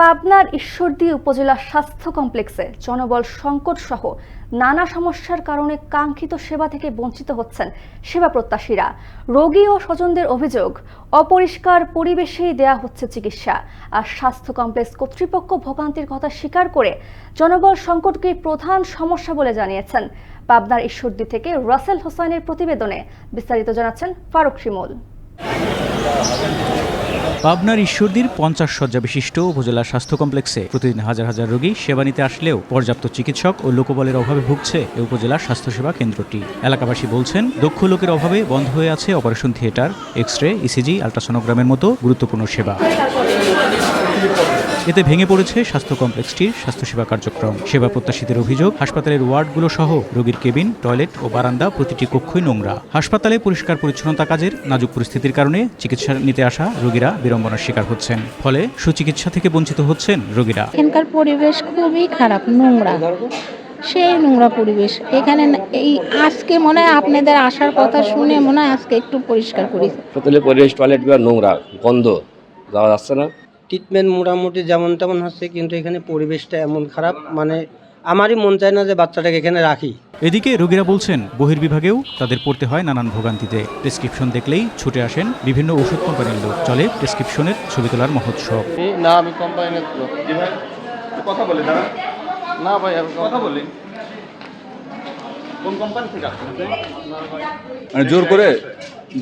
পাবনার ঈশ্বরদী উপজেলা স্বাস্থ্য কমপ্লেক্সে জনবল সংকট সহ নানা সমস্যার কারণে কাঙ্ক্ষিত সেবা থেকে বঞ্চিত হচ্ছেন সেবা প্রত্যাশীরা। রোগী ও স্বজনদের অভিযোগ, অপরিষ্কার পরিবেশেই দেয়া হচ্ছে চিকিৎসা। আর স্বাস্থ্য কমপ্লেক্স কর্তৃপক্ষ ভোগান্তির কথা স্বীকার করে জনবল সংকটকে প্রধান সমস্যা বলে জানিয়েছেন। পাবনার ঈশ্বরদী থেকে রাসেল হোসাইনের প্রতিবেদনে বিস্তারিত জানাচ্ছেন ফারুক শিমুল। পাবনার ঈশ্বরদীর পঞ্চাশ শয্যা বিশিষ্ট উপজেলা স্বাস্থ্য কমপ্লেক্সে প্রতিদিন হাজার হাজার রোগী সেবা নিতে আসলেও পর্যাপ্ত চিকিৎসক ও লোকবলের অভাবে ভুগছে এ উপজেলার স্বাস্থ্যসেবা কেন্দ্রটি। এলাকাবাসী বলছেন, দক্ষ লোকের অভাবে বন্ধ হয়ে আছে operation theatre x ray ECG, আলট্রাসোনোগ্রামের মতো গুরুত্বপূর্ণ সেবা। এতে ভেঙে পড়েছে স্বাস্থ্য কমপ্লেক্সটির স্বাস্থ্যসেবা কার্যক্রম সেবা প্রত্যাশীদের অভিযোগ হাসপাতালের ওয়ার্ডগুলো সহ রোগীর কেবিন টয়লেট ও বারান্দা প্রতিটি কক্ষই নোংরা। হাসপাতালে পরিষ্কার পরিচ্ছন্নতা কাজের নাজুক পরিস্থিতির কারণে চিকিৎসা নিতে আসা রোগীরা বিড়ম্বনার শিকার হচ্ছেন ফলে সুচিকিৎসা থেকে বঞ্চিত হচ্ছেন রোগীরা। এখানকার পরিবেশ খুবই খারাপ নোংরা। সেই নোংরা পরিবেশ। এখানে না- এই আজকে মনে হয় আপনাদের আসার কথা শুনে মনে হয় আজকে একটু পরিষ্কার করি। হোটেলের পরিবেশ টয়লেটগুলো নোংরা গন্ধ যাওয়া যাচ্ছে না। ট্রিটমেন্ট মোটামুটি যেমন তেমন হচ্ছে কিন্তু এখানে পরিবেশটা এমন খারাপ। মানে আমারই মন চায় না যে বাচ্চাটাকে এখানে রাখি। এদিকে রোগীরা বলছেন বহির্বিভাগেও তাদের পড়তে হয় নানান ভোগান্তিতে। প্রেসক্রিপশন দেখলেই ছুটে আসেন বিভিন্ন ওষুধ কোম্পানির লোক। চলে প্রেসক্রিপশনের ছবি তোলার মহোৎসব। না আমি কোম্পানির লোক। কথা বলে দাঁড়া না ভাই আমি কথা বলি। কোন কোম্পানি থেকে আসছেন মানে জোর করে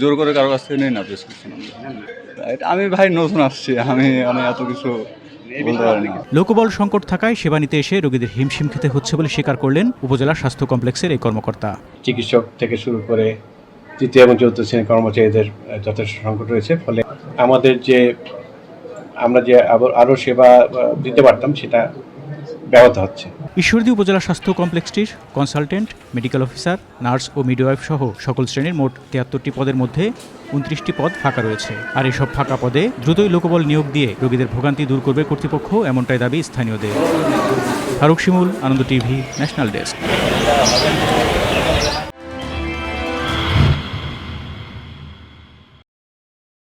জোর করে কারও কাছ থেকে নেই না প্রেসক্রিপশন আমি। ভাই নতুন আসছি আমি আমি এত কিছু লোকবল সংকট থাকায় সেবা নিতে এসে রোগীদের হিমশিম খেতে হচ্ছে বলে স্বীকার করলেন উপজেলা স্বাস্থ্য কমপ্লেক্সের এই কর্মকর্তা। চিকিৎসক থেকে শুরু করে তৃতীয় এবং চতুর্থ শ্রেণির কর্মচারীদের যথেষ্ট সংকট রয়েছে ফলে আমাদের যে আমরা যে আবার- আরও সেবা দিতে পারতাম সেটা ব্যাহত হচ্ছে। ঈশ্বরদী উপজেলা স্বাস্থ্য কমপ্লেক্সটির কনসালটেন্ট, মেডিকেল অফিসার, নার্স ও মিডওয়াইফ সহ সকল শ্রেণির মোট তিয়াত্তরটি পদের মধ্যে উনত্রিশটি পদ ফাঁকা রয়েছে। আর এসব ফাঁকা পদে দ্রুতই লোকবল নিয়োগ দিয়ে রোগীদের ভোগান্তি দূর করবে কর্তৃপক্ষ, এমনটাই দাবি স্থানীয়দের। Faruk Shimul, Ananda TV, national desk.